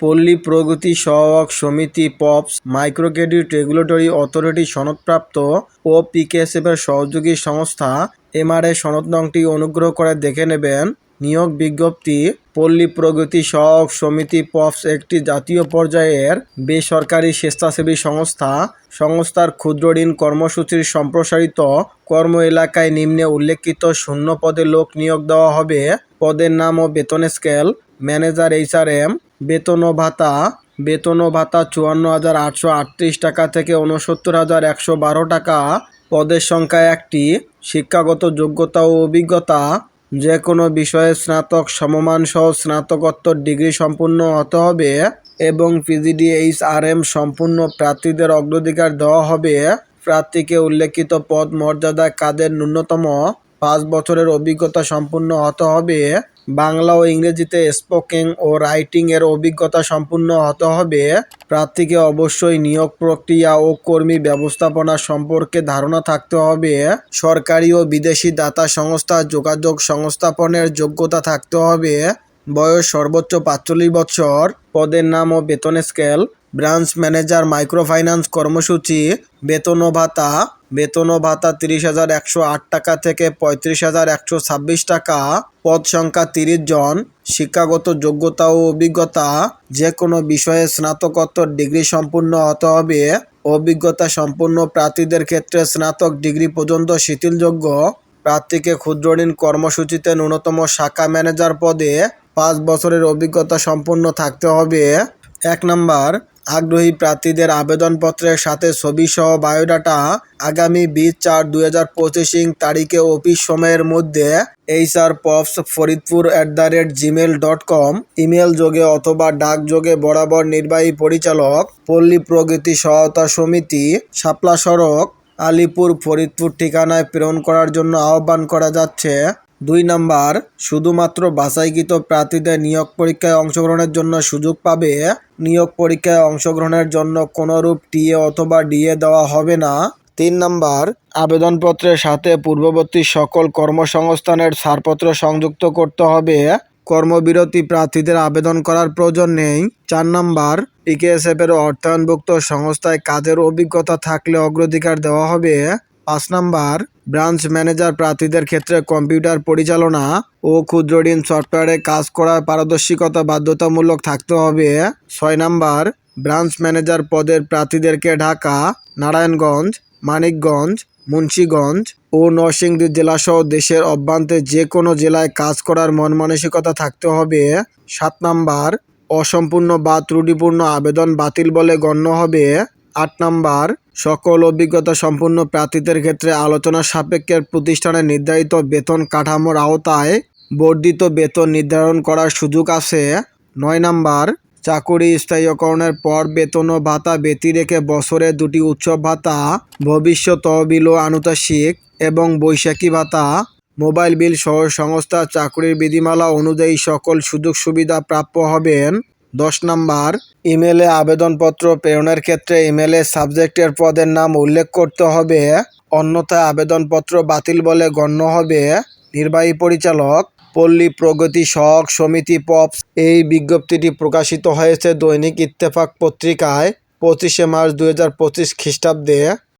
পল্লী প্রগতি সহায়ক সমিতি POPS micro credit regulatory authority সনদপ্রাপ্ত ও পিকেএসএফের সহযোগী সংস্থা এমআরএ সনদ নংটি অনুগ্রহ করে দেখে নেবেন। নিয়োগ বিজ্ঞপ্তি, পল্লী প্রগতি সহায়ক সমিতি পপস একটি জাতীয় পর্যায়ের বেসরকারি স্বেচ্ছাসেবী সংস্থা। সংস্থার ক্ষুদ্র ঋণ কর্মসূচির সম্প্রসারিত কর্ম এলাকায় নিম্নে উল্লেখিত শূন্য পদে লোক নিয়োগ দেওয়া হবে। পদের নাম ও বেতন স্কেল, ম্যানেজার, এইচআরএম বেতন ও ভাতা। বেতন ও ভাতা চুয়ান্ন হাজার আটশো আটত্রিশ টাকা থেকে উনসত্তর হাজার একশো বারো টাকা। পদের সংখ্যা একটি। শিক্ষাগত যোগ্যতা ও অভিজ্ঞতা। যে কোনো বিষয়ে স্নাতক, সমমান সহ স্নাতকোত্তর ডিগ্রি সম্পূর্ণ হতে হবে এবং পিজিডিএইচ আর এম সম্পূর্ণ প্রার্থীদের অগ্রাধিকার দেওয়া হবে। প্রার্থীকে উল্লেখিত পদ মর্যাদা কাদের ন্যূনতম? পাঁচ বছরের অভিজ্ঞতা সম্পূর্ণ হতে হবে। বাংলা ও ইংরেজিতে স্পোকিং ও রাইটিং এর অভিজ্ঞতা সম্পূর্ণ হতে হবে। প্রার্থীকে অবশ্যই নিয়োগ প্রক্রিয়া ও কর্মী ব্যবস্থাপনা সম্পর্কে ধারণা থাকতে হবে। সরকারি ও বিদেশি দাতা সংস্থা, যোগাযোগ সংস্থাপনের যোগ্যতা থাকতে হবে। বয়স সর্বোচ্চ পাঁচচল্লিশ বছর। পদের নাম ও বেতন স্কেল। ব্রাঞ্চ ম্যানেজার, মাইক্রোফাইন্যান্স কর্মসূচি। বেতন ও ভাতা। বেতন ও ভাতা তিরিশ হাজার একশো আট টাকা থেকে পঁয়ত্রিশ হাজার একশো ছাব্বিশ টাকা। পদ সংখ্যা তিরিশ জন। শিক্ষাগত যোগ্যতা ও অভিজ্ঞতা যে কোনো বিষয়ে স্নাতকোত্তর ডিগ্রি সম্পূর্ণ হতে হবে। অভিজ্ঞতা সম্পন্ন প্রার্থীদের ক্ষেত্রে স্নাতক ডিগ্রি পর্যন্ত শিথিলযোগ্য। প্রার্থীকে ক্ষুদ্র ঋণ কর্মসূচিতে ন্যূনতম শাখা ম্যানেজার পদে পাঁচ বছরের অভিজ্ঞতা সম্পন্ন থাকতে হবে। এক নম্বর আগ্রহী প্রার্থীদের আবেদনপত্রের সাথে ছবি সহ বায়োডাটা আগামী বিশ চার দুই হাজার পঁচিশিং তারিখে অফিস সময়ের মধ্যে HR POPS Faridpur at the rate Gmail dot com email যোগে অথবা ডাক যোগে বরাবর নির্বাহী পরিচালক, পল্লী প্রগতি সহায়তা সমিতি, শাপলা সড়ক, আলিপুর ফরিদপুর ঠিকানায় প্রেরণ করার জন্য আহ্বান করা যাচ্ছে। দুই নম্বর, শুধুমাত্র বাছাইকৃত প্রার্থীদের নিয়োগ পরীক্ষায় অংশগ্রহণের জন্য সুযোগ পাবে? নিয়োগ পরীক্ষায় অংশগ্রহণের জন্য কোনোরূপ টিএ অথবা ডিএ দেওয়া হবে না? তিন নম্বর, আবেদনপত্রের সাথে পূর্ববর্তী সকল কর্মসংস্থানের ছাড়পত্র সংযুক্ত করতে হবে। কর্মবিরতি প্রার্থীদের আবেদন করার প্রয়োজন নেই। চার নম্বর পিকেএসএফ এর অর্থায়নভুক্ত সংস্থায় কাজের অভিজ্ঞতা থাকলে অগ্রাধিকার দেওয়া হবে। পাঁচ নাম্বার, ব্রাঞ্চ ম্যানেজার প্রার্থীদের ক্ষেত্রে কম্পিউটার পরিচালনা ও ক্ষুদ্র ঋণ সফটওয়্যারে কাজ করার পারদর্শিকতা বাধ্যতামূলক থাকতে হবে। ছয় নাম্বার, ব্রাঞ্চ ম্যানেজার পদের প্রার্থীদেরকে ঢাকা, নারায়ণগঞ্জ, মানিকগঞ্জ, মুন্সীগঞ্জ ও নরসিংদী জেলাসহ দেশের অভ্যন্তরে যে কোনো জেলায় কাজ করার মন মানসিকতা থাকতে হবে। সাত নাম্বার, অসম্পূর্ণ বা ত্রুটিপূর্ণ আবেদন বাতিল বলে গণ্য হবে। আট নাম্বার সকল অভিজ্ঞতা সম্পন্ন প্রার্থীদের ক্ষেত্রে আলোচনা সাপেক্ষে প্রতিষ্ঠানের নির্ধারিত বেতন কাঠামোর আওতায় বর্ধিত বেতন নির্ধারণ করার সুযোগ আছে। নয় নাম্বার, চাকুরি স্থায়ীকরণের পর বেতন ও ভাতা ব্যতি রেখে বছরে দুটি উৎসব ভাতা, ভবিষ্যৎ তহবিল ও আনুতাসিক এবং বৈশাখী ভাতা, মোবাইল বিল সহ সংস্থা চাকরির বিধিমালা অনুযায়ী সকল সুযোগ সুবিধা প্রাপ্য হবেন। দশ নাম্বার। ইমেলে আবেদনপত্র প্রেরণের ক্ষেত্রে ইমেলে সাবজেক্টের পদের নাম উল্লেখ করতে হবে। অন্যথায় আবেদনপত্র বাতিল বলে গণ্য হবে। নির্বাহী পরিচালক, পল্লী প্রগতি সহক সমিতি পপস, এই বিজ্ঞপ্তিটি প্রকাশিত হয়েছে দৈনিক ইত্তেফাক পত্রিকায়, পঁচিশে মার্চ দু হাজার পঁচিশ খ্রিস্টাব্দে।